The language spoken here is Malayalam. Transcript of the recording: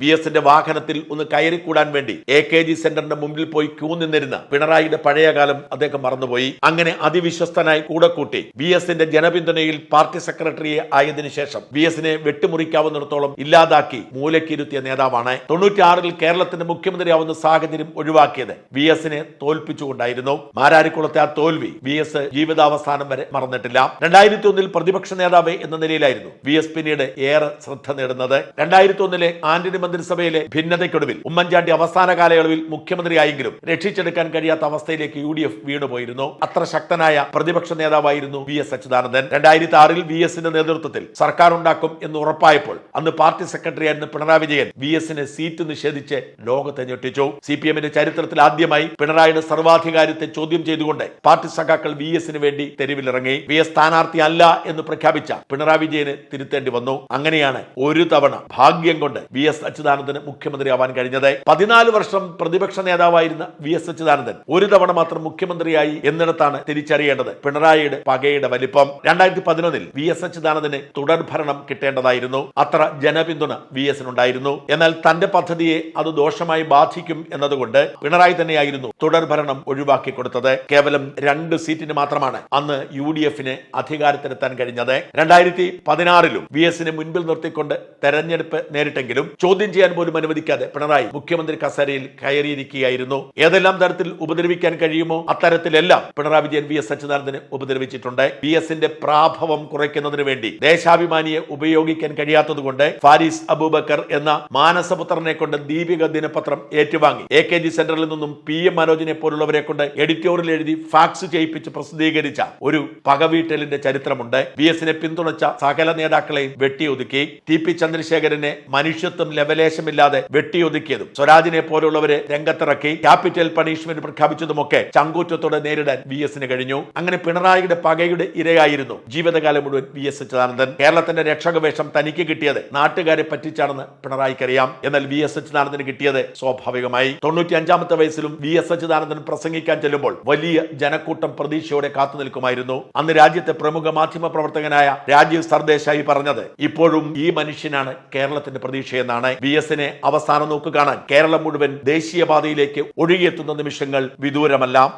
വി എസിന്റെ വാഹനത്തിൽ ഒന്ന് കയറിക്കൂടാൻ വേണ്ടി എ കെ ജി സെന്ററിന്റെ മുമ്പിൽ പോയി ക്യൂ നിന്നിരുന്ന പിണറായിയുടെ പഴയ കാലം അദ്ദേഹം മറന്നുപോയി. അങ്ങനെ അതിവിശ്വസ്തനായി കൂടെ കൂട്ടി വി എസിന്റെ ജനപിന്തുണയിൽ പാർട്ടി സെക്രട്ടറിയെ ആയതിനു ശേഷം വി എസിനെ വെട്ടിമുറിക്കാവുന്നിടത്തോളം ഇല്ലാതാക്കി മൂലക്കിരുത്തിയ നേതാവാണ്. തൊണ്ണൂറ്റിയാറിൽ കേരളത്തിന്റെ മുഖ്യമന്ത്രിയാവുന്ന സാഹചര്യം ഒഴിവാക്കിയത് വി എസിനെ തോൽപ്പിച്ചുകൊണ്ടായിരുന്നു. മാരാരിക്കുളത്തെ ആ തോൽവി വി എസ് ജീവിതാവസാനം വരെ മറന്നിട്ടില്ല. രണ്ടായിരത്തി ഒന്നിൽ പ്രതിപക്ഷ നേതാവ് എന്ന നിലയിലായിരുന്നു വി എസ് പിന്നീട് ഏറെ ശ്രദ്ധ നേടുന്നത്. രണ്ടായിരത്തി ഒന്നിലെ ആന്റണി മന്ത്രിസഭയിലെ ഭിന്നതയ്ക്കൊടുവിൽ ഉമ്മൻചാണ്ടി അവസാന കാലയളവിൽ മുഖ്യമന്ത്രിയായെങ്കിലും രക്ഷിച്ചെടുക്കാൻ കഴിയാത്ത അവസ്ഥയിലേക്ക് യു ഡി എഫ് വീണുപോയിരുന്നു. അത്ര ശക്തനായ പ്രതിപക്ഷ നേതാവായിരുന്നു വി എസ് അച്യുതാനന്ദൻ. രണ്ടായിരത്തി ആറിൽ വി എസിന്റെ നേതൃത്വത്തിൽ സർക്കാർ ഉണ്ടാക്കും എന്ന് ഉറപ്പായപ്പോൾ അന്ന് പാർട്ടി സെക്രട്ടറി ആയിരുന്ന പിണറായി വിജയൻ വി എസിന് സീറ്റ് നിഷേധിച്ച് ലോകത്തെ ഞെട്ടിച്ചു. സി പി എമ്മിന്റെ ചരിത്രത്തിൽ ആദ്യമായി പിണറായിയുടെ സർവാധികാരത്തെ ചോദ്യം ചെയ്തുകൊണ്ട് പാർട്ടി സഖാക്കൾ വി എസിന് വേണ്ടി തെരുവിലിറങ്ങി. വി എസ് സ്ഥാനാർത്ഥി അല്ല എന്ന് പ്രഖ്യാപിച്ച പിണറായി വിജയന് തിരുത്തേണ്ടി വന്നു. അങ്ങനെയാണ് ഒരു തവണ ഭാഗ്യം കൊണ്ട് വി എസ് അച്യുതാനന്ദന് മുഖ്യമന്ത്രിയാവാൻ കഴിഞ്ഞത്. പതിനാല് വർഷം പ്രതിപക്ഷ നേതാവായിരുന്ന വി എസ് അച്യുതാനന്ദൻ ഒരു തവണ മാത്രം മുഖ്യമന്ത്രിയായി എന്നിടത്താണ് തിരിച്ചറിയേണ്ടത്. പിണറായിയുടെ പകയുടെ വലിപ്പം. രണ്ടായിരത്തി പതിനൊന്നിൽ വി എസ് അച്യുതാനന്ദന് തുടർ ഭരണം കിട്ടേണ്ടതായിരുന്നു. അത്ര ജനപിന്തുണ വി എസിനുണ്ടായിരുന്നു. എന്നാൽ തന്റെ പദ്ധതിയെ അത് ദോഷമായി ബാധിക്കും എന്നതുകൊണ്ട് പിണറായി തന്നെയായിരുന്നു തുടർ ഭരണം ഒഴിവാക്കി കൊടുത്തത്. കേവലം രണ്ട് സീറ്റിന് മാത്രമാണ് അന്ന് യു ഡി എഫിന് അധികാരത്തിലെത്താൻ കഴിഞ്ഞത്. രണ്ടായിരത്തി പതിനാറിലും വി എസിനെ മുൻപിൽ നിർത്തിക്കൊണ്ട് തെരഞ്ഞെടുപ്പ് നേരിട്ടെങ്കിലും ചോദ്യം ചെയ്യാൻ പോലും അനുവദിക്കാതെ പിണറായി മുഖ്യമന്ത്രി കസേരയിൽ കയറിയിരിക്കുകയായിരുന്നു. ഏതെല്ലാം തരത്തിൽ ഉപദ്രവിക്കാൻ കഴിയുമോ അത്തരത്തിലെല്ലാം പിണറായി വിജയൻ വി എസ് അച്യുതാനന്ദനെ ഉപദ്രവിച്ചിട്ടുണ്ട്. വി എസിന്റെ പ്രാഭവം കുറയ്ക്കുന്നതിന് വേണ്ടി ദേശാഭിമാനിയെ ഉപയോഗിക്കാൻ കഴിയാത്തതുകൊണ്ട് ഫാരിസ് അബൂബക്കർ എന്ന മാനസപുത്രനെ കൊണ്ട് ദീപിക ദിനപത്രം ഏറ്റുവാങ്ങി. എ കെ ജി സെന്ററിൽ നിന്നും പി എം മനോജിനെ പോലുള്ളവരെ കൊണ്ട് എഡിറ്റോറിയൽ എഴുതി ഫാക്സ് ചെയ്യിപ്പിച്ച് പ്രസിദ്ധീകരിച്ച ഒരു പകവീട്ടലിന്റെ ചരിത്രമുണ്ട്. വി എസിനെ പിന്തുണച്ച സകല നേതാക്കളെയും വെട്ടിയൊതുക്കി. ടി പി ചന്ദ്രശേഖരനെ മനുഷ്യത്വം ലവലേശമില്ലാതെ വെട്ടിയൊതുക്കിയതും സ്വരാജിനെ പോലുള്ളവരെ രംഗത്തിറക്കി ക്യാപിറ്റൽ പണിഷ്മെന്റ് പ്രഖ്യാപിച്ചതുമൊക്കെ ചങ്കൂറ്റത്തോടെ നേരിടാൻ വി എസിന് കഴിഞ്ഞു. അങ്ങനെ പിണറായിയുടെ പകയുടെ ഇരയായിരുന്നു ജീവിതകാലം മുഴുവൻ വി എസ് അച്യുതാനന്ദൻ. കേരളത്തിന്റെ രക്ഷകവേഷം തനിക്ക് കിട്ടിയത് നാട്ടുകാരെ പറ്റിച്ചാണെന്ന് പിണറായിക്കറിയാം. എന്നാൽ വി എസ് അച്യുതാനന്ദന് കിട്ടിയത് സ്വാഭാവികമായി. തൊണ്ണൂറ്റി അഞ്ചാമത്തെ വയസ്സിലും വി എസ് അച്യുതാനന്ദൻ പ്രസംഗിക്കാൻ ചെല്ലുമ്പോൾ വലിയ ജനക്കൂട്ടം പ്രതീക്ഷയോടെ കാത്തു നിൽക്കുമായിരുന്നു. അന്ന് രാജ്യത്തെ പ്രമുഖ മാധ്യമ പ്രവർത്തകനായ രാജീവ് സർദേശായി പറഞ്ഞത് ഇപ്പോഴും ഈ മനുഷ്യനാണ് കേരളത്തിന്റെ പ്രതീക്ഷയെന്നാണ് വി എസിനെ അവസാനം നോക്ക് കേരളം മുഴുവൻ ദേശീയപാതയിലേക്ക് ഒഴുകിയെത്തുന്ന നിമിഷങ്ങൾ വിദൂരമല്ല.